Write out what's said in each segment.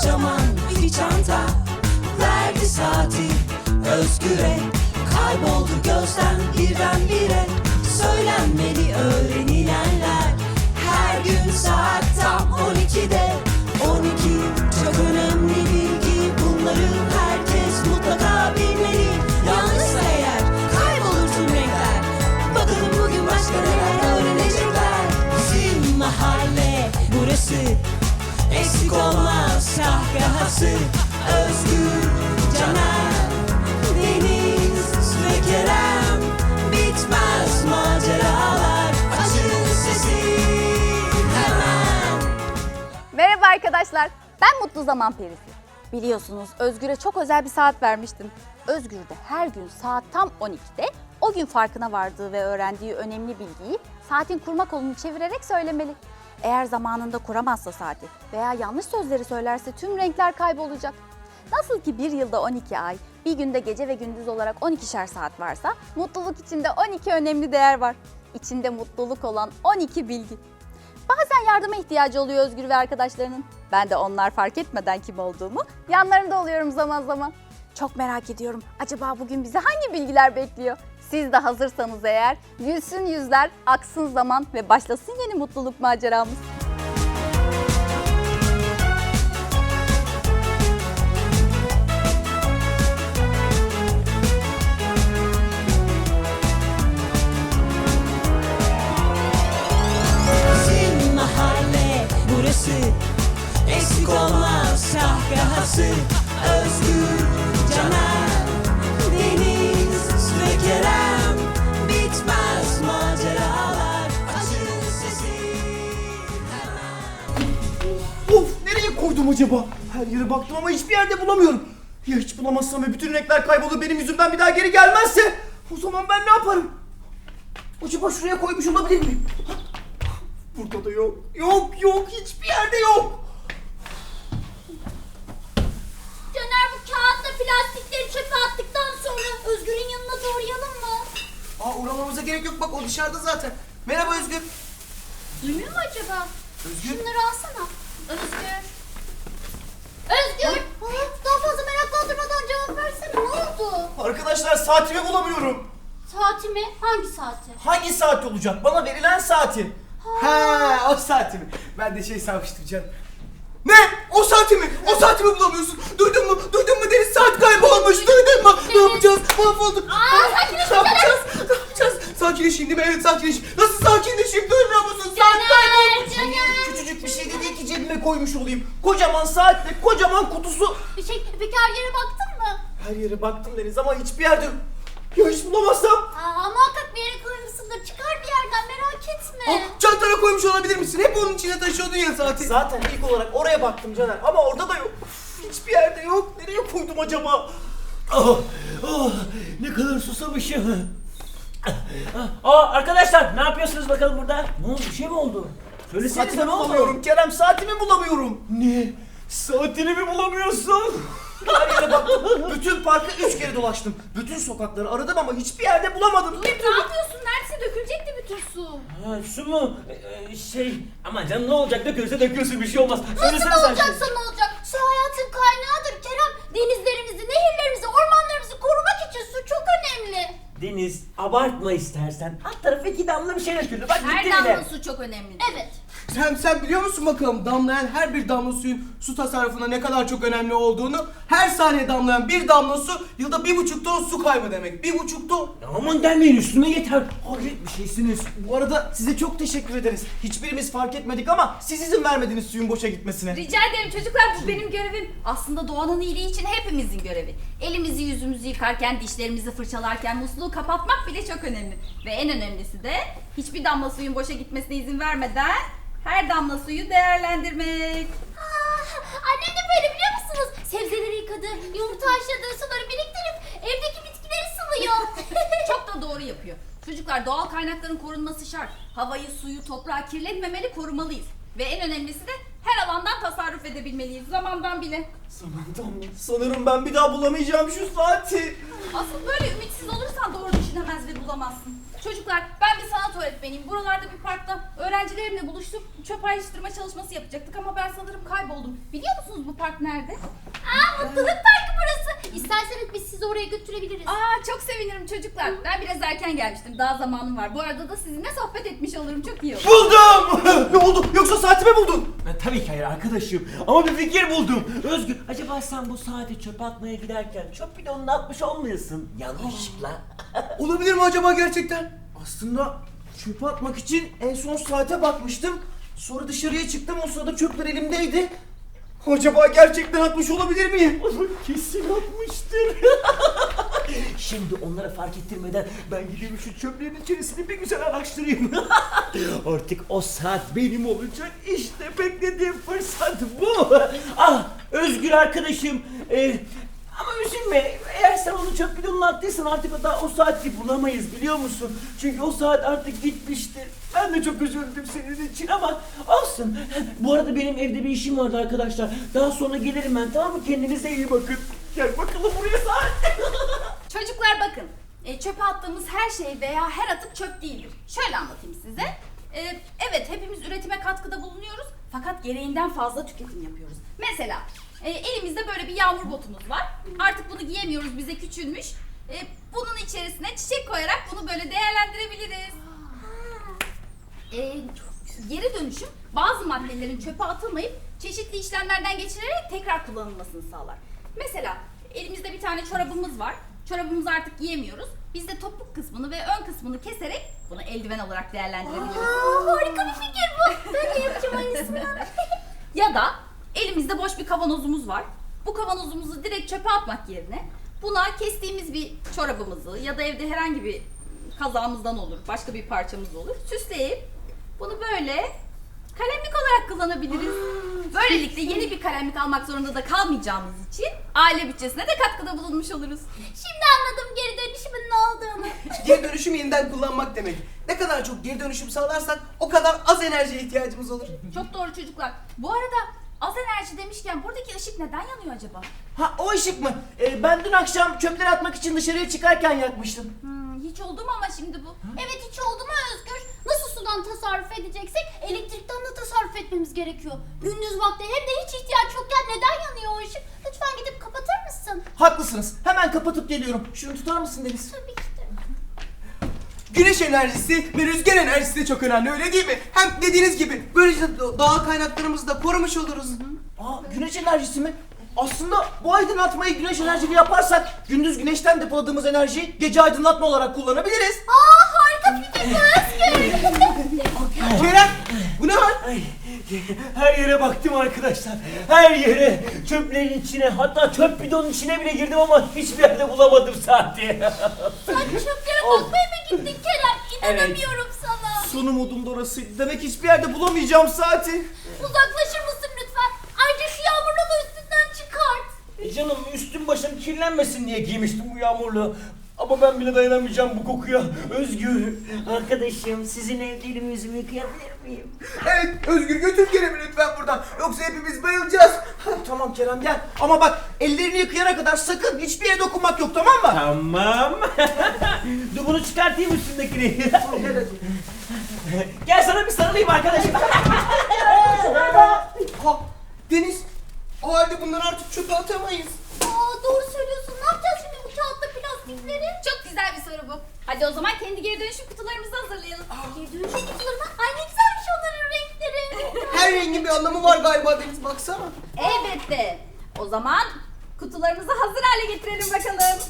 kocaman bir çanta. Verdi saati özgüre Kayboldu gözden birdenbire. Söylenmedi öğrenilenler Her gün saat tam 12'de 12 çok önemli bilgi Bunları herkes mutlaka bilmeli. Yanlışsa eğer kaybolur tüm renkler Bakalım bugün başka neler öğrenecekler. Bizim mahalle burası Eksik olmaz kahkahası Özgür, Caner, Deniz ve Kerem Bitmez maceralar Açın sesi hemen Merhaba arkadaşlar. Ben Mutlu Zaman Perisi. Biliyorsunuz Özgür'e çok özel bir saat vermiştim. Özgür de her gün saat tam 12'de o gün farkına vardığı ve öğrendiği önemli bilgiyi saatin kurma kolunu çevirerek söylemeli. Eğer zamanında kuramazsa saati veya yanlış sözleri söylerse tüm renkler kaybolacak. Nasıl ki bir yılda 12 ay, bir günde gece ve gündüz olarak 12'şer saat varsa mutluluk içinde 12 önemli değer var. İçinde mutluluk olan 12 bilgi. Bazen yardıma ihtiyacı oluyor Özgür ve arkadaşlarının. Ben de onlar fark etmeden kim olduğumu yanlarında oluyorum zaman zaman. Çok merak ediyorum. Acaba bugün bizi hangi bilgiler bekliyor? Siz de hazırsanız eğer gülsün yüzler, aksın zaman ve başlasın yeni mutluluk maceramız. Acaba? Her yere baktım ama hiçbir yerde bulamıyorum. Ya hiç bulamazsam ve bütün renkler kaybolur benim yüzümden bir daha geri gelmezse? O zaman ben ne yaparım? Acaba şuraya koymuş olabilir miyim? Burada da yok. Yok yok hiçbir yerde yok. Caner bu kağıtla plastikleri çöpe attıktan sonra Özgür'ün yanına doğrayalım mı? Aa uğramamıza gerek yok bak o dışarıda zaten. Merhaba Özgür. Duymuyor mu acaba? Özgür. Şunları alsana. Özgür. Özgür. Daha fazla meraklandırmadan cevap versene. Ne oldu? Arkadaşlar saatimi bulamıyorum. Saati mi? Hangi saati? Hangi saat olacak? Bana verilen saati. Ha, o saati mi? Ben de şey sanmıştım canım. Ne? O saati mi? O saati mi bulamıyorsun? Duydun mu? Duydun mu Deniz saat kaybolmuş? Duydun mu? Ne yapacağız? Mahvolduk. Aa, sakinleş Ne yapacağız? Ne yapacağız? Sakinleşeyim değil mi? Evet sakinleş. Nasıl sakinleşeyim? Duymuyor musun? Saat kaybolmuş. Caner. Küçücük bir şey de değil ki cebime koymuş olayım. Kocaman saatle kocaman kutusu. Bir şey, peki her yere baktın mı? Her yere baktım Deniz ama hiçbir yerde. Ya hiç bulamazsam? Aa, muhakkak bir yere koymuşsundur. Çıkar bir yerden merak etme. Aa, Çantana koymuş olabilir misin? Hep onun içine taşıyordun ya saati. Zaten ilk olarak oraya baktım Caner ama orada da yok. Hiçbir yerde yok. Nereye koydum acaba? Oh, oh, ne kadar susamışım. Aa, arkadaşlar ne yapıyorsunuz bakalım burada? Ne oldu? Bir şey mi oldu? Söylesenize Saatimi ne oldu? bulamıyorum Kerem. Saatimi bulamıyorum. Ne? Saatini mi bulamıyorsun? Her yere baktım. Bütün parkı üç kere dolaştım. Bütün sokakları aradım ama hiçbir yerde bulamadım. Bir Ne türlü. yapıyorsun? Neredeyse dökülecekti bütün su. Ha, su mu? Ee, şey, ama canım ne olacak? Dökülse dökülsün bir şey olmaz. Nasıl Söylesene ne sen olacaksa ne olacak? Su hayatın kaynağıdır Kerem. Denizlerimizi, nehirlerimizi, ormanlarımızı korumak için su çok önemli. Deniz, abartma istersen. Alt tarafı iki damla bir şey döküldü. Bak Her bile. damla su çok önemli. Evet. Sen sen biliyor musun bakalım damlayan her bir damla suyun su tasarrufuna ne kadar çok önemli olduğunu? Her saniye damlayan bir damla su yılda bir buçuk ton su kaybı demek. Bir buçuk ton. Ya Aman demeyin üstüme yeter. Hayret bir şeysiniz. Bu arada size çok teşekkür ederiz. Hiçbirimiz fark etmedik ama siz izin vermediniz suyun boşa gitmesine. Rica ederim çocuklar bu benim görevim. Aslında doğanın iyiliği için hepimizin görevi. Elimizi yüzümüzü yıkarken, dişlerimizi fırçalarken musluğu kapatmak bile çok önemli. Ve en önemlisi de hiçbir damla suyun boşa gitmesine izin vermeden her damla suyu değerlendirmek. Ah, annem de böyle biliyor musunuz? Sebzeleri yıkadı, yumurta haşladı, suları biriktirip evdeki bitkileri suluyor. Çok da doğru yapıyor. Çocuklar doğal kaynakların korunması şart. Havayı, suyu, toprağı kirletmemeli, korumalıyız. Ve en önemlisi de her alandan tasarruf edebilmeliyiz. Zamandan bile. Sanırım, sanırım ben bir daha bulamayacağım şu saati. Asıl böyle ümitsiz olursan doğru düşünemez ve bulamazsın. Çocuklar ben bir sanat öğretmeniyim. Buralarda bir parkta öğrencilerimle buluştuk. Çöp ayrıştırma çalışması yapacaktık ama ben sanırım kayboldum. Biliyor musunuz bu park nerede? Aa, mutluluk parkı burası. İsterseniz biz sizi oraya götürebiliriz. Aa çok sevinirim çocuklar. Ben biraz erken gelmiştim. Daha zamanım var. Bu arada da sizinle sohbet etmiş olurum. Çok iyi olur. Buldum! ne oldu? Yoksa saatimi buldun? Ha, tabii ki hayır arkadaşım ama bir fikir buldum. Özgür acaba sen bu saati çöpe atmaya giderken çöp bidonunu atmış olmayasın yanlışlıkla. Olabilir mi acaba gerçekten? Aslında çöpe atmak için en son saate bakmıştım. Sonra dışarıya çıktım o sırada çöpler elimdeydi. Acaba gerçekten atmış olabilir miyim? Kesin atmıştır. Şimdi onlara fark ettirmeden ben gideyim şu çöplerin içerisini bir güzel araştırayım. Artık o saat benim olacak. İşte beklediğim fırsat bu. Ah Özgür arkadaşım. Ee, ama üzülme. Eğer sen onu çöp bidonuna attıysan artık daha o saati bulamayız biliyor musun? Çünkü o saat artık gitmiştir. Ben de çok üzüldüm senin için ama olsun. Bu arada benim evde bir işim vardı arkadaşlar. Daha sonra gelirim ben tamam mı? Kendinize iyi bakın. Gel bakalım buraya saat. Çocuklar bakın. E, çöpe attığımız her şey veya her atık çöp değildir. Şöyle anlatayım size. E, evet hepimiz üretime katkıda bulunuyoruz. Fakat gereğinden fazla tüketim yapıyoruz. Mesela e, elimizde böyle bir yağmur botumuz var. Artık bunu giyemiyoruz bize küçülmüş. E, bunun içerisine çiçek koyarak bunu böyle değerlendirebiliriz. E, geri dönüşüm bazı maddelerin çöpe atılmayıp çeşitli işlemlerden geçirilerek tekrar kullanılmasını sağlar. Mesela elimizde bir tane çorabımız var. Çorabımızı artık giyemiyoruz. Biz de topuk kısmını ve ön kısmını keserek bunu eldiven olarak değerlendirebiliriz. harika bir fikir bu. Ben de yapacağım aynısını. Ya da elimizde boş bir kavanozumuz var. Bu kavanozumuzu direkt çöpe atmak yerine buna kestiğimiz bir çorabımızı ya da evde herhangi bir kazağımızdan olur, başka bir parçamız olur. Süsleyip bunu böyle kalemlik olarak kullanabiliriz. Böylelikle yeni bir kalemlik almak zorunda da kalmayacağımız için aile bütçesine de katkıda bulunmuş oluruz. Şimdi anladım geri dönüşümün ne olduğunu. Geri dönüşüm yeniden kullanmak demek. Ne kadar çok geri dönüşüm sağlarsak o kadar az enerjiye ihtiyacımız olur. Çok doğru çocuklar. Bu arada az enerji demişken buradaki ışık neden yanıyor acaba? Ha o ışık mı? Ee, ben dün akşam çöpleri atmak için dışarıya çıkarken yakmıştım. Hmm, hiç oldu mu ama şimdi bu? Evet hiç oldu mu Özgür? Nasıl sudan tasarruf edeceksek elektrikten de tasarruf etmemiz gerekiyor. Gündüz vakti hem de hiç ihtiyaç yokken neden yanıyor o ışık? Lütfen gidip kapatır mısın? Haklısınız. Hemen kapatıp geliyorum. Şunu tutar mısın Deniz? Tabii ki. Güneş enerjisi ve rüzgar enerjisi de çok önemli öyle değil mi? Hem dediğiniz gibi böylece do- doğal kaynaklarımızı da korumuş oluruz. Aa güneş enerjisi mi? Aslında bu aydınlatmayı güneş enerjili yaparsak gündüz güneşten depoladığımız enerjiyi gece aydınlatma olarak kullanabiliriz. Aa harika fikir Özgür. Kerem bu ne hal? Her yere baktım arkadaşlar. Her yere. Çöplerin içine hatta çöp bidonun içine bile girdim ama hiçbir yerde bulamadım saati. Sen çöplere bakmaya mı gittin Kerem? İnanamıyorum sana. Son umudum da orasıydı. Demek hiçbir yerde bulamayacağım saati. Uzaklaşır mısın lütfen? Ayrıca şu yağmurluğu üstünden çıkart. E canım üstüm başım kirlenmesin diye giymiştim bu yağmurluğu. Ama ben bile dayanamayacağım bu kokuya. Özgür. Arkadaşım sizin evde elimi yüzümü yıkayabilir miyim? Evet Özgür götür Kerem'i lütfen buradan. Yoksa hepimiz bayılacağız. tamam Kerem gel. Ama bak ellerini yıkayana kadar sakın hiçbir yere dokunmak yok tamam mı? Tamam. Dur bunu çıkartayım üstündekini. Gel sana bir sarılayım arkadaşım. Ha Deniz o halde bunları artık çöpe atamayız. Aa doğru söylüyorsun. Güzel bir soru bu. Hadi o zaman kendi geri dönüşüm kutularımızı hazırlayalım. Geri dönüşüm kutuları mı? Ay ne güzelmiş onların renkleri. Her rengin bir anlamı var galiba Deniz baksana. Elbette. O zaman kutularımızı hazır hale getirelim bakalım.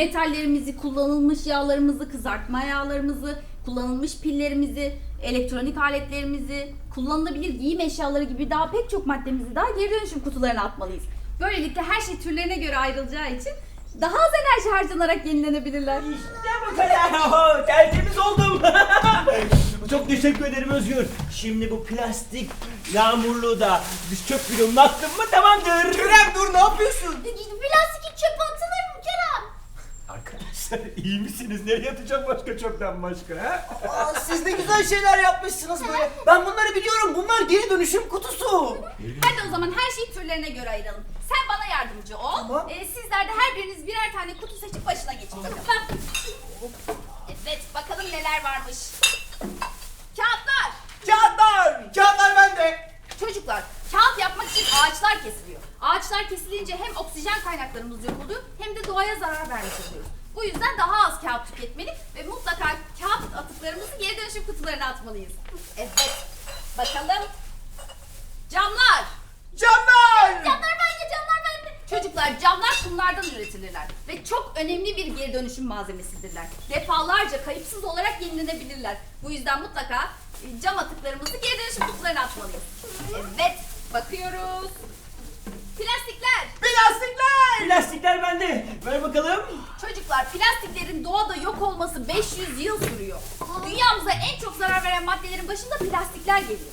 Metallerimizi, kullanılmış yağlarımızı, kızartma yağlarımızı, kullanılmış pillerimizi, elektronik aletlerimizi, kullanılabilir giyim eşyaları gibi daha pek çok maddemizi daha geri dönüşüm kutularına atmalıyız. Böylelikle her şey türlerine göre ayrılacağı için daha az enerji harcanarak yenilenebilirler. İşte bu kadar. Tertemiz oldum. çok teşekkür ederim Özgür. Şimdi bu plastik yağmurluğu da biz çöp bidonuna attın mı tamamdır. Kerem dur ne yapıyorsun? Plastik çöpe atılır iyi misiniz? Nereye atacağım başka çöpten başka ha? Aa, siz ne güzel şeyler yapmışsınız böyle. Ben bunları biliyorum. Bunlar geri dönüşüm kutusu. Hadi o zaman her şeyi türlerine göre ayıralım. Sen bana yardımcı ol. Tamam. Ee, sizler de her biriniz birer tane kutu seçip başına geçin. Evet bakalım neler varmış. Kağıtlar. Kağıtlar! Kağıtlar bende. Çocuklar kağıt yapmak için ağaçlar kesiliyor. Ağaçlar kesilince hem oksijen kaynaklarımız yok oluyor hem de doğaya zarar vermiş oluyoruz. Bu yüzden daha az kağıt tüketmeli ve mutlaka kağıt atıklarımızı geri dönüşüm kutularına atmalıyız. Evet. Bakalım. Camlar. Camlar! Camlar bende, camlar bende. Çocuklar camlar kumlardan üretilirler ve çok önemli bir geri dönüşüm malzemesidirler. Defalarca kayıpsız olarak yenilenebilirler. Bu yüzden mutlaka e, cam atıklarımızı geri dönüşüm kutularına atmalıyız. Evet, bakıyoruz. Plastikler. Plastikler! Plastikler bende. Ver bakalım. Çocuklar plastiklerin doğada yok olması 500 yıl sürüyor. Dünyamıza en çok zarar veren maddelerin başında plastikler geliyor.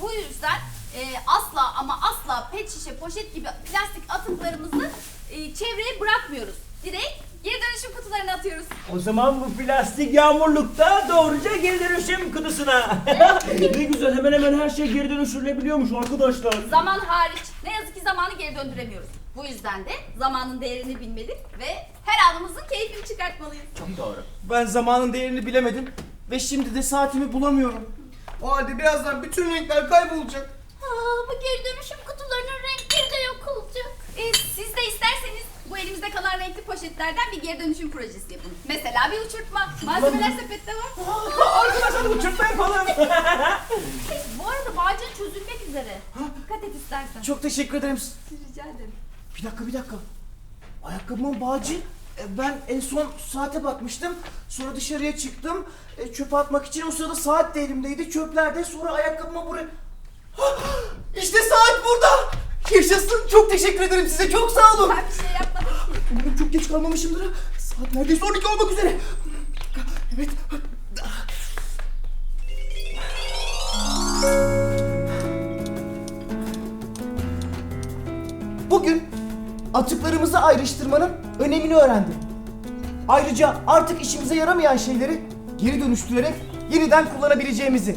Bu yüzden e, asla ama asla pet şişe, poşet gibi plastik atıklarımızı e, çevreye bırakmıyoruz. Direkt geri dönüşüm kutularına atıyoruz. O zaman bu plastik yağmurlukta doğruca geri dönüşüm kutusuna. ne güzel hemen hemen her şey geri dönüştürülebiliyormuş arkadaşlar. Zaman hariç ne yazık ki zamanı geri döndüremiyoruz. Bu yüzden de zamanın değerini bilmeli ve her anımızın keyfini çıkartmalıyız. Çok doğru. Ben zamanın değerini bilemedim. Ve şimdi de saatimi bulamıyorum. O halde birazdan bütün renkler kaybolacak. Aa, bu geri dönüşüm kutularının renkleri de yok olacak. E, siz de isterseniz bu elimizde kalan renkli poşetlerden bir geri dönüşüm projesi yapın. Mesela bir uçurtma. Malzemeler sepette var. Arkadaşlar uçurtma yapalım. Bu arada bağcın çözülmek üzere. Dikkat et istersen. Çok teşekkür ederim. Rica ederim. Bir dakika bir dakika. Ayakkabımın bağcı. E, Ben en son saate bakmıştım. Sonra dışarıya çıktım. E, çöpe atmak için o sırada saat de elimdeydi. Çöplerde. Sonra ayakkabıma buraya... İşte saat burada. Yaşasın. Çok teşekkür ederim size. Çok sağ olun. Ben bir şey yapmadım ki. Umarım çok geç kalmamışımdır. ha. Saat neredeyse 12 olmak üzere. Bir dakika. Evet. Atıklarımızı ayrıştırmanın önemini öğrendim. Ayrıca artık işimize yaramayan şeyleri geri dönüştürerek yeniden kullanabileceğimizi.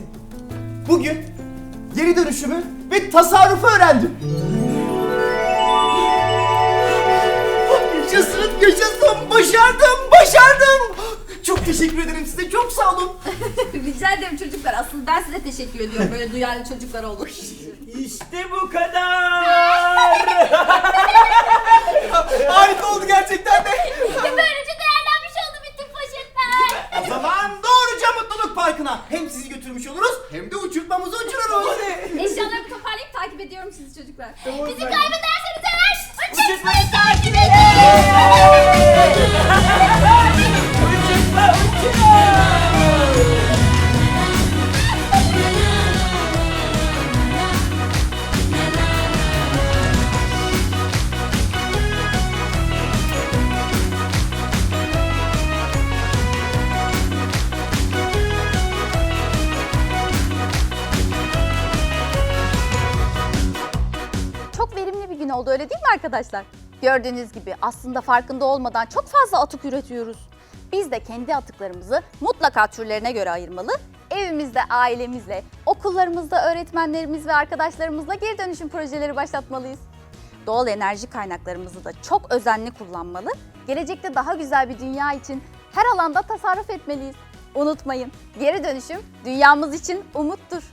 Bugün geri dönüşümü ve tasarrufu öğrendim. Yaşasın, yaşasın, başardım, başardım. Teşekkür ederim size, çok sağ olun. Rica ederim çocuklar. Aslında ben size teşekkür ediyorum. Böyle duyarlı çocuklar olur. İşte bu kadar. Harika oldu gerçekten de. Böylece değerlenmiş oldu bütün poşetler. O zaman doğruca mutluluk parkına. Hem sizi götürmüş oluruz hem de uçurtmamızı uçururuz. Eşyalarımı toparlayıp takip ediyorum sizi çocuklar. Bizi kaybederseniz eğer Uçurtmayı takip edin. Bir gün oldu öyle değil mi arkadaşlar? Gördüğünüz gibi aslında farkında olmadan çok fazla atık üretiyoruz. Biz de kendi atıklarımızı mutlaka türlerine göre ayırmalı. Evimizde ailemizle, okullarımızda öğretmenlerimiz ve arkadaşlarımızla geri dönüşüm projeleri başlatmalıyız. Doğal enerji kaynaklarımızı da çok özenli kullanmalı. Gelecekte daha güzel bir dünya için her alanda tasarruf etmeliyiz. Unutmayın, geri dönüşüm dünyamız için umuttur.